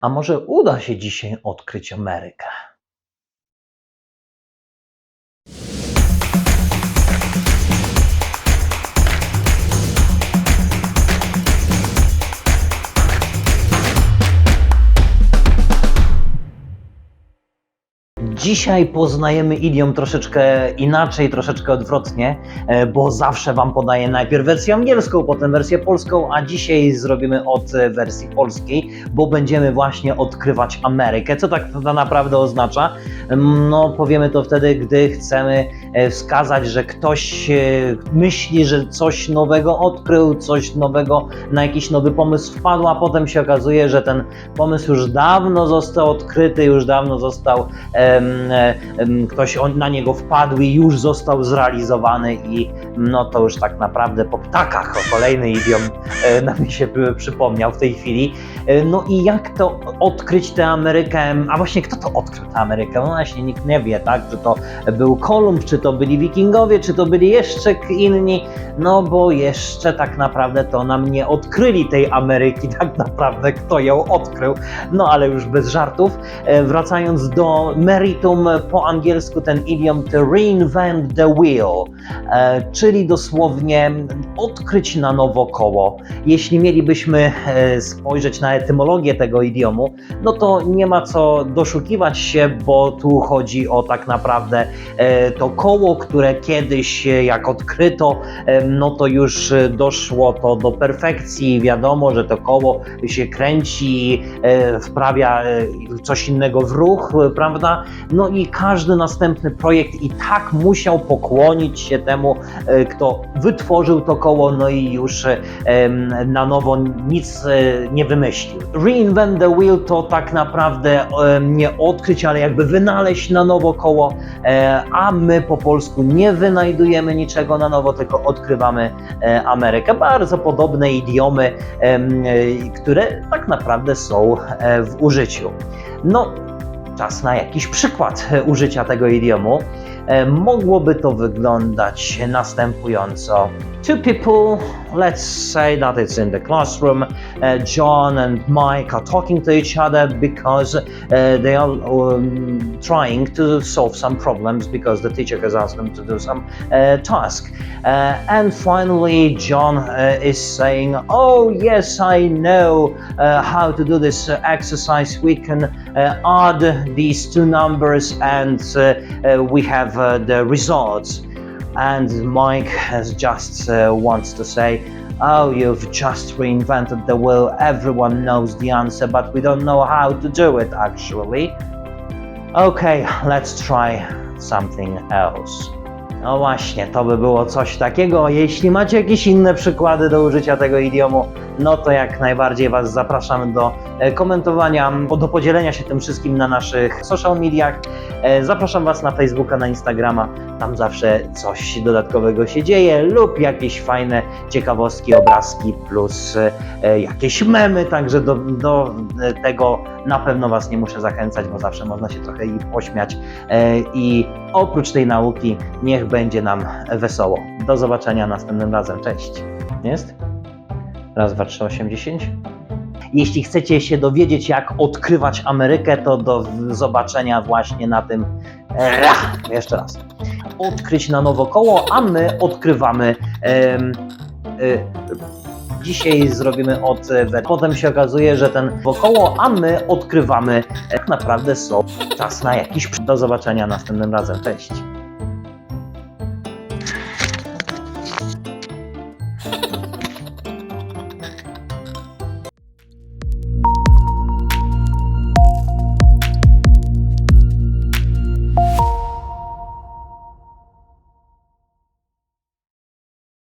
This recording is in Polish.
A może uda się dzisiaj odkryć Amerykę? Dzisiaj poznajemy idiom troszeczkę inaczej, troszeczkę odwrotnie, e, bo zawsze Wam podaję najpierw wersję angielską, potem wersję polską, a dzisiaj zrobimy od wersji polskiej, bo będziemy właśnie odkrywać Amerykę. Co tak to naprawdę oznacza? No, powiemy to wtedy, gdy chcemy e, wskazać, że ktoś e, myśli, że coś nowego odkrył, coś nowego, na jakiś nowy pomysł wpadł, a potem się okazuje, że ten pomysł już dawno został odkryty, już dawno został e, ktoś na niego wpadł i już został zrealizowany i no to już tak naprawdę po ptakach o kolejny idiom nam mi się przypomniał w tej chwili. No i jak to odkryć tę Amerykę? A właśnie kto to odkrył tę Amerykę? No właśnie nikt nie wie, tak? Czy to był Kolumb, czy to byli wikingowie, czy to byli jeszcze inni? No bo jeszcze tak naprawdę to nam nie odkryli tej Ameryki, tak naprawdę kto ją odkrył. No ale już bez żartów. E, Wracając do meritum, po angielsku ten idiom to reinvent the wheel, e, czyli dosłownie odkryć na nowo koło. Jeśli mielibyśmy e, spojrzeć na etymologię tego idiomu, no to nie ma co doszukiwać się, bo tu chodzi o tak naprawdę e, to koło, które kiedyś e, jak odkryto, e, no to już doszło to do perfekcji. Wiadomo, że to koło się kręci, e, wprawia coś innego w ruch, prawda? No i każdy następny projekt i tak musiał pokłonić się temu, kto wytworzył to koło, no i już na nowo nic nie wymyślił. Reinvent the wheel to tak naprawdę nie odkryć, ale jakby wynaleźć na nowo koło, e, a my po polsku nie wynajdujemy niczego na nowo, tylko odkrywamy e, Amerykę. Bardzo podobne idiomy, e, które tak naprawdę są w użyciu. No, czas na jakiś przykład użycia tego idiomu. Mogłoby to wyglądać następująco. Two people, let's say that it's in the classroom, uh, John and Mike are talking to each other because uh, they are um, trying to solve some problems because the teacher has asked them to do some uh, task. Uh, and finally, John uh, is saying, Oh, yes, I know uh, how to do this uh, exercise. We can uh, add these two numbers and uh, uh, we have uh, the results. And Mike has just uh, wants to say, Oh, you've just reinvented the wheel. Everyone knows the answer, but we don't know how to do it actually. Okay, let's try something else. No właśnie, to by było coś takiego. Jeśli macie jakieś inne przykłady do użycia tego idiomu, no to jak najbardziej Was zapraszamy do e, komentowania, do podzielenia się tym wszystkim na naszych social mediach. E, Zapraszam Was na Facebooka, na Instagrama. Tam zawsze coś dodatkowego się dzieje lub jakieś fajne ciekawostki, obrazki plus e, jakieś memy, także do, do tego na pewno Was nie muszę zachęcać, bo zawsze można się trochę i pośmiać. I oprócz tej nauki, niech będzie nam wesoło. Do zobaczenia następnym razem. Cześć. Jest? Raz, dwa, trzy, osiem, dziesięć. Jeśli chcecie się dowiedzieć, jak odkrywać Amerykę, to do zobaczenia właśnie na tym. Ech, jeszcze raz. Odkryć na nowo koło, a my odkrywamy. y, Dzisiaj zrobimy od. Potem się okazuje, że ten wokoło, a my odkrywamy. Tak naprawdę są czas na jakiś. Do zobaczenia następnym razem. Cześć.